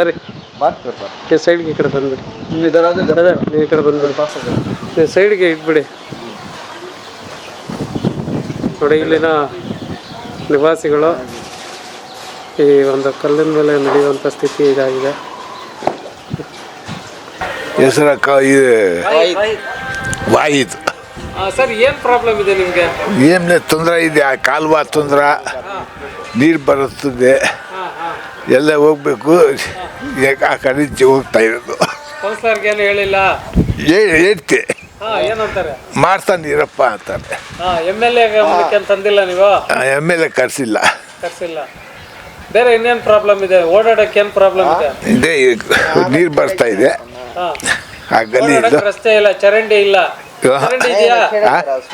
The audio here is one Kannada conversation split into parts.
ಬರ್ರಿ. ಈ ಸೈಡ್ಗೆ ಈ ಕಡೆ ಬಂದ್ಬಿಡಿ. ನೀವು ಈ ಕಡೆ ಬಂದ್ಬಿಡಿ. ಸೈಡ್ಗೆ ಇಟ್ಬಿಡಿ. ನೋಡಿ ಇಲ್ಲಿನ ನಿವಾಸಿಗಳು ಈ ಒಂದು ಕಲ್ಲಿನ ಮೇಲೆ ನಡೆಯುವಂಥ ಸ್ಥಿತಿ ಇದಾಗಿದೆ. ಹೆಸರ ವಾಯಿತು ಸರ್ ಏನು ಪ್ರಾಬ್ಲಮ್ ಇದೆ ನಿಮಗೆ? ಏನೇ ತೊಂದರೆ ಇದೆ. ಆ ಕಾಲುವ ತೊಂದರೆ. ನೀರು ಬರುತ್ತದೆ. ಎಲ್ಲ ಹೋಗ್ಬೇಕು. ಆ ಕಡೆ ಜ- ಹೋಗ್ತಾ ಇರೋದು. ಕೌನ್ಸಿಲರ್ಗೆ ಏನು ಹೇಳಿಲ್ಲ? ಹೇ- ಹೇಳ್ತೆ. ಹಾಂ ಏನಂತಾರೆ? ಮಾಡ್ತಾನಿರಪ್ಪ ಅಂತಾರೆ ಹಾಂ ಎಂ ಎಲ್ ಎ ತಂದಿಲ್ಲ ನೀವು? ಎಂ ಎಲ್ ಎ ಕರ್ಸಿಲ್ಲ. ಕರ್ಸಿಲ್ಲ. ಬೇರೆ ಇನ್ನೇನು ಪ್ರಾಬ್ಲಮ್ ಇದೆ? ಓಡಾಡಕ್ಕೆ ಏನು ಪ್ರಾಬ್ಲಮ್ ಇದೆ? ಇದೇ ನೀರು ಬರ್ತಾ ಇದೆ. ಹಾಂ. ಆ ಗಲ್ಲಿ ಓಡಾಡಕ್ಕೆ ರಸ್ತೆ ಇಲ್ಲ ಚರಂಡಿ ಇಲ್ಲ. ಚರಂಡಿ ಇದೆಯಾ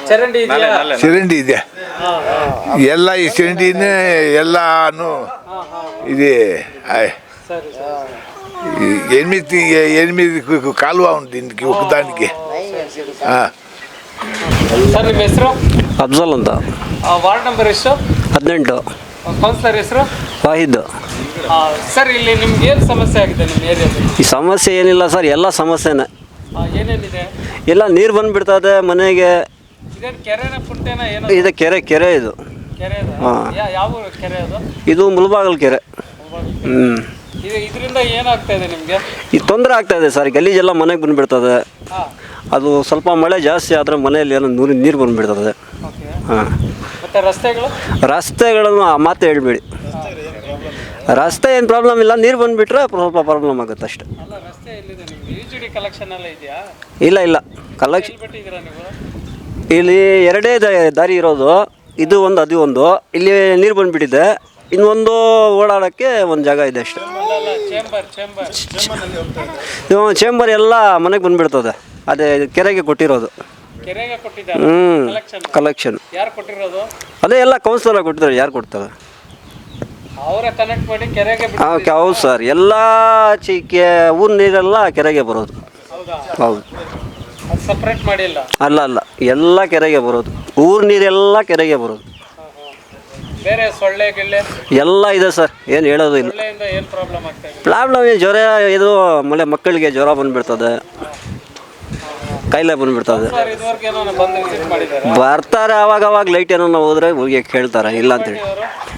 ಚರಂಡಿ ಇದೆಯಾ ಚರಂಡಿ ಇದೆ ಹಾಂ ಹಾಂ ಎಲ್ಲ ಈ ಚರಂಡಿನೇ ಎಲ್ಲಾನು ಇದೆ ಆಯ್. ಸರಿ ಸರಿ ఈ ఎనిమిది ఎనిమిది కాలువ ఉంది దీనికి ఒకదానికి ఆ. ಸರ್ ನಿಮ್ಮ ಹೆಸರು ಅಫ್ಜಲ್ ಅಂತ ವಾರ್ಡ್ ನಂಬರ್ ಎಷ್ಟು ಹದಿನೆಂಟು ಕೌನ್ಸಿಲರ್ ಹೆಸರು ವಾಹಿದ್ ಸರ್ ಇಲ್ಲಿ ನಿಮ್ಗೆ ಏನು ಸಮಸ್ಯೆ ಆಗಿದೆ ನಿಮ್ಮ ಏರಿಯಾದಲ್ಲಿ ಈ ಸಮಸ್ಯೆ ಏನಿಲ್ಲ ಸರ್ ಎಲ್ಲ ಸಮಸ್ಯೆನೇ ಆ, ಏನೇನಿದೆ? ಎಲ್ಲ ನೀರು ಬಂದ್ಬಿಡ್ತದೆ ಮನೆಗೆ. ಇದು ಕೆರೆ ಕೆರೆ ಇದು. ಕೆರೆ ಇದೆ ಮುಲ್ಬಾಗಲ್ ಕೆರೆ. ಹ್ಞೂ ಇದರಿಂದ ಏನಾಗ್ತಾ ಇದೆ ನಿಮಗೆ? ಈ ತೊಂದರೆ ಆಗ್ತಾ ಇದೆ ಸರ್ ಗಲೀಜೆಲ್ಲ ಮನೆಗೆ ಬಂದುಬಿಡ್ತದೆ. ಹಾಂ. ಅದು ಸ್ವಲ್ಪ ಮಳೆ ಜಾಸ್ತಿ ಆದರೆ ಮನೆಯಲ್ಲಿ ಏನೋ ನೂರು ನೀರು ಬಂದುಬಿಡ್ತದೆ. ಹಾಂ. ಮತ್ತೆ ರಸ್ತೆಗಳು? ರಸ್ತೆಗಳನ್ನು ಆ ಮಾತು ಹೇಳ್ಬೇಡಿ. ರಸ್ತೆ ಏನು ಪ್ರಾಬ್ಲಮ್ ಇಲ್ಲ ನೀರು ಬಂದುಬಿಟ್ರೆ ಸ್ವಲ್ಪ ಪ್ರಾಬ್ಲಮ್ ಆಗುತ್ತೆ ಅಷ್ಟೆ. ಕಲೆಕ್ಷನ್ ಎಲ್ಲ ಇದೆಯಾ? ಇಲ್ಲ ಇಲ್ಲ. ಕಲೆಕ್ಷನ್ ಎಲ್ಲಿ ಬಿಟ್ಟಿದ್ದೀರಾ ನೀವು? ಇಲ್ಲಿ ಎರಡೇ ದ- ದಾರಿ ಇರೋದು. ಇದು ಒಂದು ಅದು ಒಂದು. ಇಲ್ಲಿ ನೀರು ಬಂದುಬಿಟ್ಟಿದೆ. ಇನ್ನೊಂದು ಓಡಾಡೋಕ್ಕೆ ಒಂದು ಜಾಗ ಇದೆ ಅಷ್ಟೇ. ಚೇಂಬರ್ ಚೇಂಬರ್ ಇದು. ಚೇಂಬರ್ ಎಲ್ಲ ಮನೆಗೆ ಬಂದ್ಬಿಡ್ತದೆ. ಅದೇ ಕೆರೆಗೆ ಕೊಟ್ಟಿರೋದು. ಕೆರೆಗೆ ಕೊಟ್ಟಿದ್ದಾರೆ? ಹ್ಞೂ ಕಲೆಕ್ಷನ್ ಕಲೆಕ್ಷನ್ ಯಾರು ಕೊಟ್ಟಿರೋದು? ಅದೇ ಎಲ್ಲ ಕೌನ್ಸಿಲರ್ ಕೊಟ್ಟಿದ್ದಾರೆ. ಯಾರು ಕೊಡ್ತಾರೆ? ಅವರ ಕನೆಕ್ಟ್ ಮಾಡಿ ಕೆರೆಗೆ ಬಿಟ್ಟು ಓಕೆ ಹೌದು ಸರ್ ಎಲ್ಲ ಚಿಕ್ಕ ಊರು ನೀರೆಲ್ಲ ಕೆರೆಗೆ ಬರೋದು. ಹೌದಾ ಹೌದು. ಅದು ಸಪ್ರೇಟ್ ಮಾಡಿಲ್ಲ? ಅಲ್ಲ ಅಲ್ಲ. ಎಲ್ಲ ಕೆರೆಗೆ ಬರೋದು. ಊರು ನೀರೆಲ್ಲ ಕೆರೆಗೆ ಬರೋದು. ಬೇರೆ ಸೊಳ್ಳೆ ಗಿಳ್ಳೆ? ಎಲ್ಲ ಇದೆ ಸರ್. ಏನು ಹೇಳೋದು ಇಲ್ಲ. ಸೊಳ್ಳೆಯಿಂದ ಏನು ಪ್ರಾಬ್ಲಮ್ ಆಗ್ತಾ ಇದೆ? ಪ್ರಾಬ್ಲಮ್ ಜ್ವರ ಇದು ಮಳೆ ಮಕ್ಕಳಿಗೆ ಜ್ವರ ಬಂದ್ಬಿಡ್ತದೆ. ಕಾಯಿಲೆ ಬಂದ್ಬಿಡ್ತದೆ. ಸರ್ ಇದುವರೆಗೆ ಏನೋ ಬಂದು ವಿಸಿಟ್ ಮಾಡಿದ್ದಾರೆ ಬರ್ತಾರೆ ಅವಾಗ ಅವಾಗ ಲೈಟ್ ಏನೋ ಹೋದ್ರೆ ಹೋಗಿ ಕೇಳ್ತಾರೆ ಇಲ್ಲ ಅಂತೇಳಿ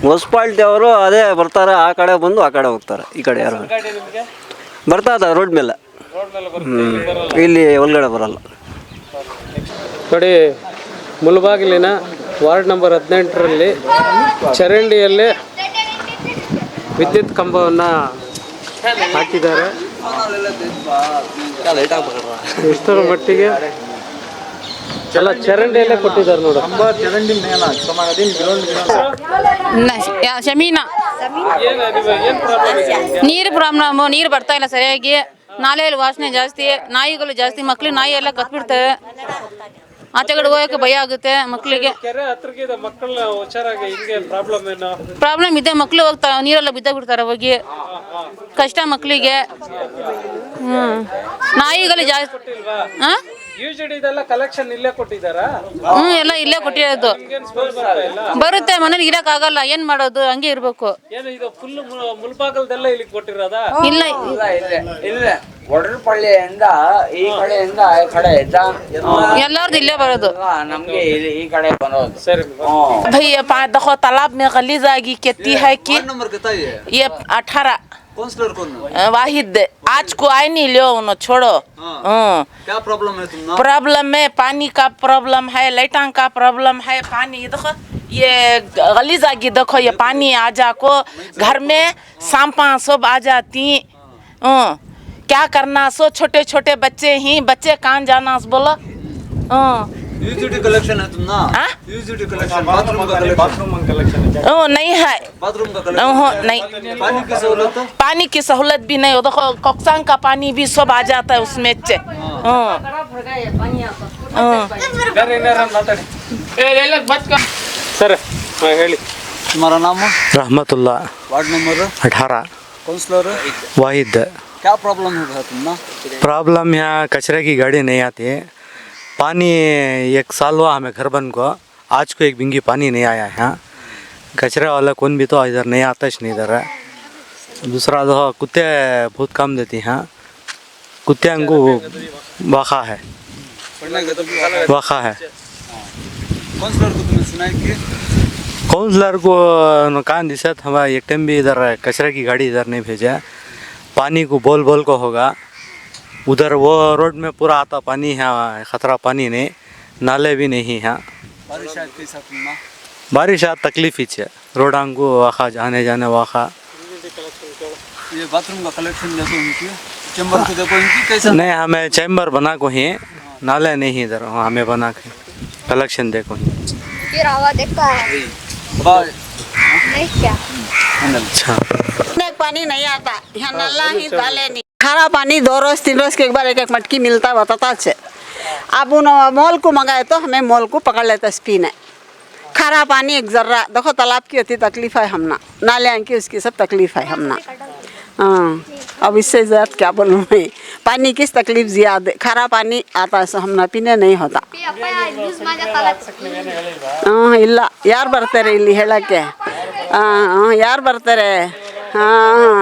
ಮುನ್ಸಿಪಾಲ್ಟಿ ಅವರು ಅದೇ ಬರ್ತಾರೆ ಆ ಕಡೆ ಬಂದು ಆ ಕಡೆ ಹೋಗ್ತಾರೆ ಈ ಕಡೆ ಯಾರು? ಗಾಡಿ ನಿಮಗೆ? ಬರ್ತಾ ಇದ್ದಾರೆ ರೋಡ್ ಮೇಲೆ. ಇಲ್ಲಿ ಬರಲ್ಲ. ಇಲ್ಲಿ ಒಳಗಡೆ ಬರಲ್ಲ. ನೋಡಿ ಮುಲ್ಬಾಗಿಲಿನ ವಾರ್ಡ್ ನಂಬರ್ ಹದಿನೆಂಟರಲ್ಲಿ ಚರಂಡಿಯಲ್ಲಿ ವಿದ್ಯುತ್ ಕಂಬವನ್ನು ಹಾಕಿದ್ದಾರೆ. ಎಷ್ಟರ ಮಟ್ಟಿಗೆ? ಎಲ್ಲ ಚರಂಡಿಯಲ್ಲೇ ಕೊಟ್ಟಿದ್ದಾರೆ ನೋಡು. ಶಮೀನಾ? ನೀರು ಪ್ರಾಬ್ಲಮ್ ನೀರು ಬರ್ತಾ ಇಲ್ಲ ಸರಿಯಾಗಿ. ನಾಲೆಯಲ್ಲಿ ವಾಸನೆ ಜಾಸ್ತಿ ನಾಯಿಗಳು ಜಾಸ್ತಿ ಮಕ್ಳು ನಾಯಿ ಎಲ್ಲ ಕತ್ಬಿಡ್ತವೆ. ಆಚೆ ಕಡೆ ಹೋಗಕ್ಕೆ ಭಯ ಆಗುತ್ತೆ ಮಕ್ಕಳಿಗೆ ಪ್ರಾಬ್ಲಮ್ ಇದೆ ಮಕ್ಕಳು ಹೋಗ್ತಾ ನೀರೆಲ್ಲ ಬಿದ್ದೋಗ್ಬಿಡ್ತಾರೆ ಹೋಗಿ. ಕಷ್ಟ ಮಕ್ಕಳಿಗೆ ಹ್ಮ್. ನಾಯಿಗಳು ಜಾಸ್ತಿ ಹಾಂ ಯು ಜಿ ಡಿದೆಲ್ಲ ಕಲೆಕ್ಷನ್ ಇಲ್ಲೇ ಕೊಟ್ಟಿದ್ದಾರಾ ಹ್ಞೂ ಎಲ್ಲ ಇಲ್ಲೇ ಕೊಟ್ಟಿರೋದು ಏನು ಸ್ಮೆಲ್ ಬರ್ತಾ ಇಲ್ಲ ಬರುತ್ತೆ ಮನೇಲಿ ಇರೋಕ್ಕಾಗಲ್ಲ ಏನು ಮಾಡೋದು ಹಂಗೆ ಇರಬೇಕು ಏನು ಇದು ಫುಲ್ ಮುಲ್ಬಾಗಲ್ದೆಲ್ಲ ಇಲ್ಲಿ ಕೊಟ್ಟಿರೋದಾ ಇಲ್ಲ ಇಲ್ಲ ಒಡರ್ಪಳ್ಳಿಯಿಂದ ಈ ಕಡೆಯಿಂದ ಈ ಕಡೆ ಇದ್ದ ಎಲ್ಲರದು ಇಲ್ಲೇ ಬರೋದು ನಮ್ಗೆ ಇಲ್ಲಿ ಈ ಕಡೆ ಬರೋದು ಸರಿ ಹ್ಮ್ भैया पाँच देखो तालाब में गलीज आगी कितनी है कि नंबर बताइए ये अठारह काउंसलर कौन वाहिद आज को आए नहीं लियो उन्हों छोड़ो। हम्म क्या प्रॉब्लम है तुम प्रॉब्लम में पानी का प्रॉब्लम है लाइटां का प्रॉब्लम है पानी ये देखो ये गलीज आगी देखो ये पानी आ जा को घर में सांपा सब आ जाती। हम्म, क्या करना सो छोटे छोटे बच्चे ही बच्चे कहाँ जाना बोलो। हम्म, हाँ? कलेक्शन है? तुम ना कलेक्शन बाथरूम का नहीं है। नहीं। पानी की सहूलत तो? पानी की सहूलत भी नहीं देखो कोकसांग का पानी भी सब आ जाता है उसमें से हाँ। सर तुम्हारा नाम रहमत वार्ड नंबर? अठारह। काउंसलर वाहिद। क्या प्रॉब्लम है तुम ना प्रॉब्लम यहाँ कचरे की गाड़ी नहीं आती है। पानी एक साल हुआ हमें घर बन को आज को एक बिंगी पानी नहीं आया यहाँ कचरे वाला कौन भी तो इधर नहीं आता नहीं इधर है। दूसरा तो कुत्ते बहुत काम देती हैं। कुत्ते को वाखा है। वाखा है। काउंसलर को तुमने सुनाई कि? काउंसलर को न कहा दिशा हमारा एक टाइम भी इधर कचरा की गाड़ी इधर नहीं भेजा पानी को बोल बोल को होगा। उधर वो रोड में पूरा आता पानी है खतरा पानी नहीं नाले भी नहीं है। बारिश आ तकलीफ़ ही है रोडांग को वाखा जाने जाने वाखा। ये बाथरूम का कलेक्शन देखो इनकी। चैम्बर को देखो इनकी कैसा? नहीं हमें चैम्बर बना को ही नाले नहीं इधर हमें बना के। कलेक्शन देखो ही फिर हवा देखता है। नहीं क्या? अच्छा। पानी नहीं आता यहाँ नल्ला ही डाले नहीं। खारा पानी दो रोज तीन रोज के एक बार एक एक मटकी मिलता बताता से अब उन मॉल को मंगाए तो हमें मॉल को पकड़ लेते पीने खारा पानी एक जर्रा देखो तालाब की होती तकलीफ है हमना नाले की उसकी सब तकलीफ है हमना हाँ अब इससे ज़्यादा क्या बोलूँ मैं पानी किस तकलीफ ज़्यादा खारा पानी आता है सो हमना पीने नहीं होता ನ್ಯೂಸ್ ಮಾಜತ್ತಲ್ಲ ಹಾಂ ಇಲ್ಲ ಯಾರು ಬರ್ತಾರೆ ಇಲ್ಲಿ ಹೇಳೋಕ್ಕೆ ಹಾಂ ಯಾರು ಬರ್ತಾರೆ ಹಾಂ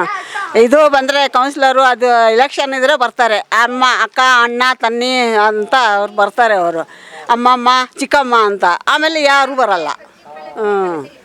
ಇದು ಬಂದರೆ ಕೌನ್ಸಿಲರು ಅದು ಎಲೆಕ್ಷನ್ ಇದ್ರೆ ಬರ್ತಾರೆ. ಅಮ್ಮ, ಅಕ್ಕ, ಅಣ್ಣ, ತನ್ನಿ ಅಂತ ಅವ್ರು ಬರ್ತಾರೆ ಅವರು. ಅಮ್ಮಮ್ಮ, ಚಿಕ್ಕಮ್ಮ ಅಂತ. ಆಮೇಲೆ ಯಾರು ಬರಲ್ಲ. ಹ್ಞೂ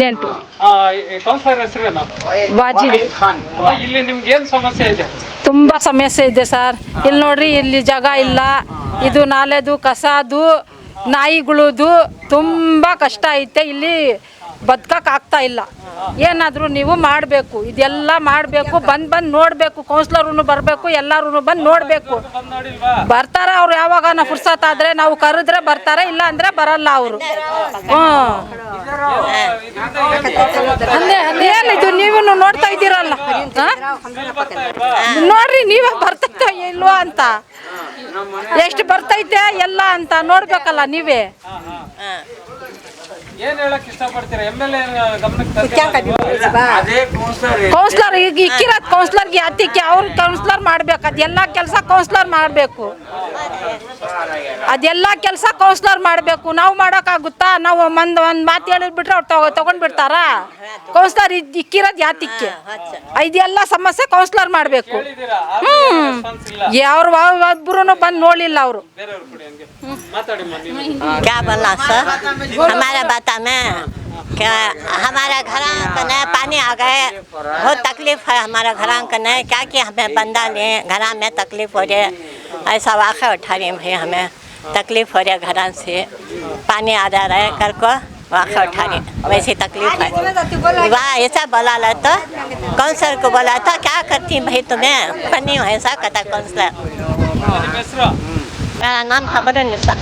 ಹದಿನೆಂಟು ಕೌನ್ಸಿಲರ್ ಹೆಸರೇನು ವಾಜಿ ಇಲ್ಲಿ ನಿಮ್ಗೆ ಏನ್ ಸಮಸ್ಯೆ ಇದೆ? ತುಂಬ ಸಮಸ್ಯೆ ಇದೆ ಸರ್. ಇಲ್ಲಿ ನೋಡ್ರಿ ಇಲ್ಲಿ ಜಾಗ ಇಲ್ಲ. ಇದು ನಾಲೆದು ಕಸದು ನಾಯಿಗಳದು ತುಂಬ ಕಷ್ಟ ಐತೆ. ಇಲ್ಲಿ ಬದುಕಕ್ಕೆ ಆಗ್ತಾ ಇಲ್ಲ. ಏನಾದರೂ ನೀವು ಮಾಡಬೇಕು, ಇದೆಲ್ಲ ಮಾಡಬೇಕು, ಬಂದು ಬಂದು ನೋಡಬೇಕು ಕೌನ್ಸ್ಲರ್ನು ಬರಬೇಕು ಎಲ್ಲರೂ ಬಂದು ನೋಡಬೇಕು. ಬರ್ತಾರೆ ಅವ್ರು ಯಾವಾಗ? ಫುರ್ಸತ್ ಆದರೆ ನಾವು ಕರೆದ್ರೆ ಬರ್ತಾರೆ, ಇಲ್ಲ ಅಂದರೆ ಬರಲ್ಲ ಅವರು. ಹ್ಞೂ. ಏನಿದು? ನೀವು ನೋಡ್ತಾ ಇದ್ದೀರಲ್ಲ? ನೋಡ್ರಿ, ನೀವೇ ಬರ್ತೈತೆ ಇಲ್ವಾ ಅಂತ. ಎಷ್ಟು ಬರ್ತೈತೆ, ಎಲ್ಲ ಅಂತ ನೋಡ್ಬೇಕಲ್ಲ ನೀವೇ. ಏನ್ ಹೇಳಕ್ ಇಷ್ಟಪಡ್ತೀರಾ ಎಮ್ ಎಲ್ ಎ ಗಮನಕ್ಕೆ ತಂದಿಲ್ಲ? ಅದೇ ಕೌನ್ಸಲರ್ ಕೌನ್ಸ್ಲರ್ ಈಗ ಇಕ್ಕಿರೋದು ಕೌನ್ಸ್ಲರ್ಗೆ ಹತ್ತಿಕ್ಕೆ ಅವ್ರು ಕೌನ್ಸ್ಲರ್ ಮಾಡ್ಬೇಕು ಅದೆಲ್ಲ ಕೆಲಸ ಕೌನ್ಸ್ಲರ್ ಮಾಡಬೇಕು ಅದೆಲ್ಲ ಕೆಲಸ ಕೌನ್ಸ್ಲರ್ ಮಾಡಬೇಕು ನಾವು ಮಾಡೋಕ್ಕಾಗುತ್ತಾ ನಾವು ಒಂದು ಒಂದು ಮಾತು ಹೇಳಿದ್ಬಿಟ್ರೆ ಅವ್ರು ತಗೋ ತಗೊಂಡು ಬಿಡ್ತಾರಾ ಕೌನ್ಸ್ಲರ್ ಇಕ್ಕಿರೋದು ಯಾತಿಕ್ಕೆ ಇದೆಲ್ಲ ಸಮಸ್ಯೆ ಕೌನ್ಸ್ಲರ್ ಮಾಡಬೇಕು ಹೇಳಿದ್ದೀರಾ ಹ್ಞೂ ರೆಸ್ಪಾನ್ಸ್ ಇಲ್ಲ ಯಾರು ಒಬ್ಬರು ಬಂದು ನೋಡಲಿಲ್ಲ ಅವರು ಬೇರೆಯವ್ರು ಕೊಡಿ ಹಂಗೆ ಮಾತಾಡಿ ಮನೆ क्या बोलना सर हमारा बाता रास्ता में क्या हमारा घर कने पानी आ गए बहुत तकलीफ़ है हमारा घर कने क्या कि हमें बंदा ले घर में तकलीफ़ हो जाए ऐसा वाक़ उठा रही भाई हमें तकलीफ़ हो रही घर से पानी आ जा रहा है कर को वाक़ उठा रही वैसी तकलीफ़ है। वाह ऐसा बोला ला तो काउंसलर को बोला था क्या करती भाई तुम्हें? पानी हो ऐसा कहता काउंसलर हाँ। मेरा नाम खबर निशा।